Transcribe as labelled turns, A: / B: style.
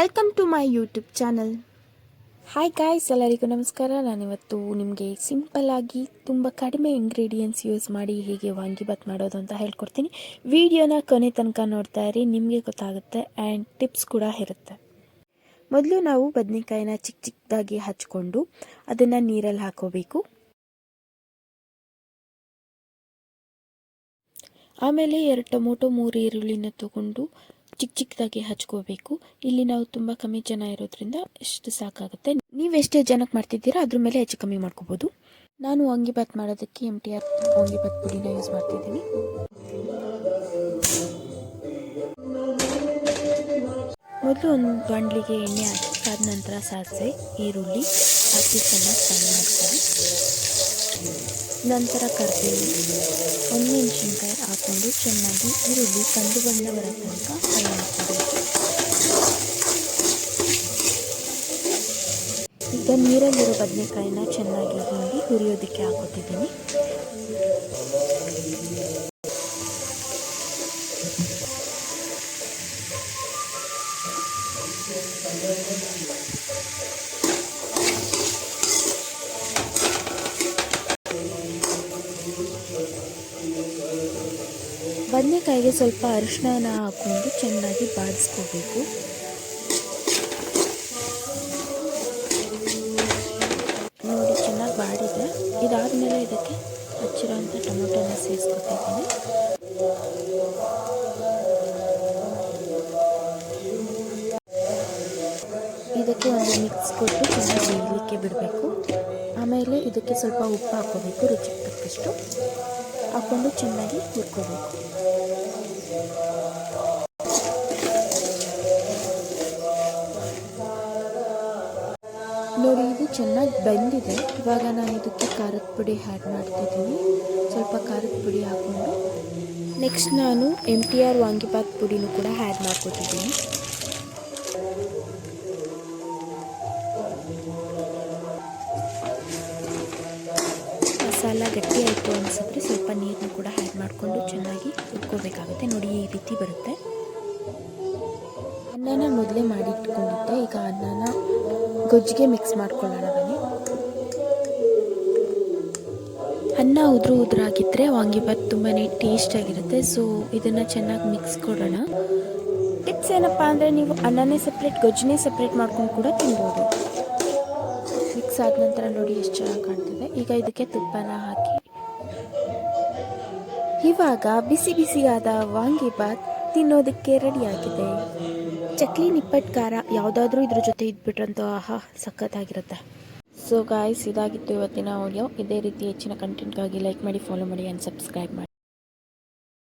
A: Welcome to my YouTube channel
B: hi guys ಎಲ್ಲರಿಗೂ ನಮಸ್ಕಾರ. ನಾನಿವತ್ತು ನಿಮಗೆ ಸಿಂಪಲ್ಲಾಗಿ ತುಂಬ ಕಡಿಮೆ ಇಂಗ್ರೀಡಿಯೆಂಟ್ಸ್ ಯೂಸ್ ಮಾಡಿ ಹೇಗೆ ವಾಂಗಿಬಾತ್ ಮಾಡೋದು ಅಂತ ಹೇಳ್ಕೊಡ್ತೀನಿ. ವಿಡಿಯೋನ ಕೊನೆ ತನಕ ನೋಡ್ತಾ ಇರಿ, ನಿಮಗೆ ಗೊತ್ತಾಗುತ್ತೆ ಆ್ಯಂಡ್ ಟಿಪ್ಸ್ ಕೂಡ ಇರುತ್ತೆ. ಮೊದಲು ನಾವು ಬದನೆಕಾಯಿನ ಚಿಕ್ಕ ಚಿಕ್ಕದಾಗಿ ಹಚ್ಕೊಂಡು ಅದನ್ನು ನೀರಲ್ಲಿ ಹಾಕೋಬೇಕು. ಆಮೇಲೆ ಎರಡು ಟೊಮೊಟೊ ಮೂರು ಈರುಳ್ಳಿನ ತಗೊಂಡು ಚಿಕ್ಕ ಚಿಕ್ಕದಾಗಿ ಹಚ್ಕೋಬೇಕು. ಇಲ್ಲಿ ನಾವು ತುಂಬ ಕಮ್ಮಿ ಜನ ಇರೋದ್ರಿಂದ ಇಷ್ಟು ಸಾಕಾಗುತ್ತೆ. ನೀವು ಎಷ್ಟೇ ಜನಕ್ಕೆ ಮಾಡ್ತಿದ್ದೀರಾ, ಅದ್ರ ಮೇಲೆ ಹೆಚ್ಚು ಕಮ್ಮಿ ಮಾಡ್ಕೋಬೋದು. ನಾನು ಅಂಗಿಬಾತ್ ಮಾಡೋದಕ್ಕೆ ಎಂ ಟಿ ಆರ್ ವಾಂಗಿಭಾತ್ ಪುಡಿನ ಯೂಸ್ ಮಾಡ್ತಿದ್ದೀನಿ. ಮೊದಲು ಒಂದು ಬಾಣಲಿಗೆ ಎಣ್ಣೆ ಹಾಕಿ ಆದ ನಂತರ ಸಾಸಿವೆ, ಈರುಳ್ಳಿ ಹಾಕಿ ಚೆನ್ನಾಗಿ ಫ್ರೈ ಮಾಡ್ತೀವಿ ನಂತರ ಕರಿಬೇವು ಹಾಕ್ಕೊಂಡು ಚೆನ್ನಾಗಿ ಈರುಳ್ಳಿ ಕಂದು ಬಣ್ಣ ಬರೋ ತನಕ ಫ್ರೈ ನೀರಲ್ಲಿ ಈಗ ನೀರಲ್ಲಿರೋ ಬದನೆಕಾಯಿನ ಚೆನ್ನಾಗಿ ಹಿಂಡಿ ಹುರಿಯೋದಕ್ಕೆ ಹಾಕೋತಿದ್ದೀನಿ ಬದನೆಕಾಯಿಗೆ ಸ್ವಲ್ಪ ಅರಿಶಿನ ಹಾಕೊಂಡು ಚೆನ್ನಾಗಿ ಬಾಡಿಸ್ಕೋಬೇಕು ನೋಡಿ ಚೆನ್ನಾಗಿ ಬಾಡಿದೆ. ಇದಾದಮೇಲೆ ಇದಕ್ಕೆ ಹಚ್ಚಿರೋಂಥ ಟೊಮೊಟೊನ ಸೇರಿಸ್ಕೊತಿದ್ದೀನಿ ಕೊಟ್ಟು ಚೆನ್ನಾಗಿ ಬೇಯಲಿಕ್ಕೆ ಬಿಡಬೇಕು. ಆಮೇಲೆ ಇದಕ್ಕೆ ಸ್ವಲ್ಪ ಉಪ್ಪು ಹಾಕೋಬೇಕು ರುಚಿ ತಕ್ಕಷ್ಟು. ಹಾಕ್ಕೊಂಡು ಚೆನ್ನಾಗಿ ಹುರ್ಕೋಬೇಕು. ನೋಡಿ, ಇದು ಚೆನ್ನಾಗಿ ಬೆಂದಿದೆ. ಇವಾಗ ನಾನು ಇದಕ್ಕೆ ಖಾರದ ಪುಡಿ ಆ್ಯಡ್ ಮಾಡ್ತಿದ್ದೀನಿ. ಸ್ವಲ್ಪ ಖಾರದ ಪುಡಿ ಹಾಕ್ಕೊಂಡು ನೆಕ್ಸ್ಟ್ ನಾನು ಎಂ ಟಿ ಆರ್ ವಾಂಗಿಬಾತ್ ಪುಡಿನೂ ಕೂಡ ಆ್ಯಡ್ ಮಾಡ್ಕೊತಿದ್ದೀನಿ. ಮಸಾಲ ಗಟ್ಟಿ ಆಯಿತು ಅನಿಸಿದ್ರೆ ಸ್ವಲ್ಪ ನೀರನ್ನು ಕೂಡ ಆ್ಯಡ್ ಮಾಡಿಕೊಂಡು ಚೆನ್ನಾಗಿ ಹುರ್ಕೋಬೇಕಾಗುತ್ತೆ. ನೋಡಿ, ಈ ರೀತಿ ಬರುತ್ತೆ. ಅನ್ನನ ಮೊದಲೇ ಮಾಡಿಟ್ಕೊಂಡಿದ್ದೆ. ಈಗ ಅನ್ನನ ಗೊಜ್ಜಿಗೆ ಮಿಕ್ಸ್ ಮಾಡ್ಕೊಳ್ಳೋಣ ಬನ್ನಿ. ಅನ್ನ ಉದುರು ಉದುರಾಗಿದ್ದರೆ ವಾಂಗಿಬಾತ್ ತುಂಬಾ ಟೇಸ್ಟಾಗಿರುತ್ತೆ ಸೊ ಇದನ್ನು ಚೆನ್ನಾಗಿ ಮಿಕ್ಸ್ ಕೊಡೋಣ. ಟಿಪ್ಸ್ ಏನಪ್ಪ ಅಂದರೆ ನೀವು ಅನ್ನನೇ ಸಪ್ರೇಟ್ ಗೊಜ್ಜನ್ನೇ ಸಪ್ರೇಟ್ ಮಾಡ್ಕೊಂಡು ಕೂಡ ತಿನ್ಬೋದು. ಆದ ನಂತರ ನೋಡಿ ಎಷ್ಟು ಚೆನ್ನಾಗಿ ಕಾಣ್ತಿದೆ. ಈಗ ಇದಕ್ಕೆ ತುಪ್ಪನ ಹಾಕಿ. ಇವಾಗ ಬಿಸಿ ಬಿಸಿಯಾದ ವಾಂಗಿಬಾತ್ ತಿನ್ನೋದಕ್ಕೆ ರೆಡಿಯಾಗಿದೆ ಚಕ್ಲಿ ನಿಪ್ಪಟ್ಟು ಖಾರ ಯಾವುದಾದ್ರೂ ಇದ್ರ ಜೊತೆ ಇದ್ಬಿಟ್ರಂತೂ ಆಹಾ, ಸಖತ್ತಾಗಿರುತ್ತೆ. ಸೊ ಗಾಯ್ಸ್ ಇದಾಗಿತ್ತು ಇವತ್ತಿನ ಆಡಿಯೋ ಇದೇ ರೀತಿ ಹೆಚ್ಚಿನ ಕಂಟೆಂಟ್ಗಾಗಿ ಲೈಕ್ ಮಾಡಿ ಫಾಲೋ ಮಾಡಿ ಆ್ಯಂಡ್ ಸಬ್ಸ್ಕ್ರೈಬ್ ಮಾಡಿ.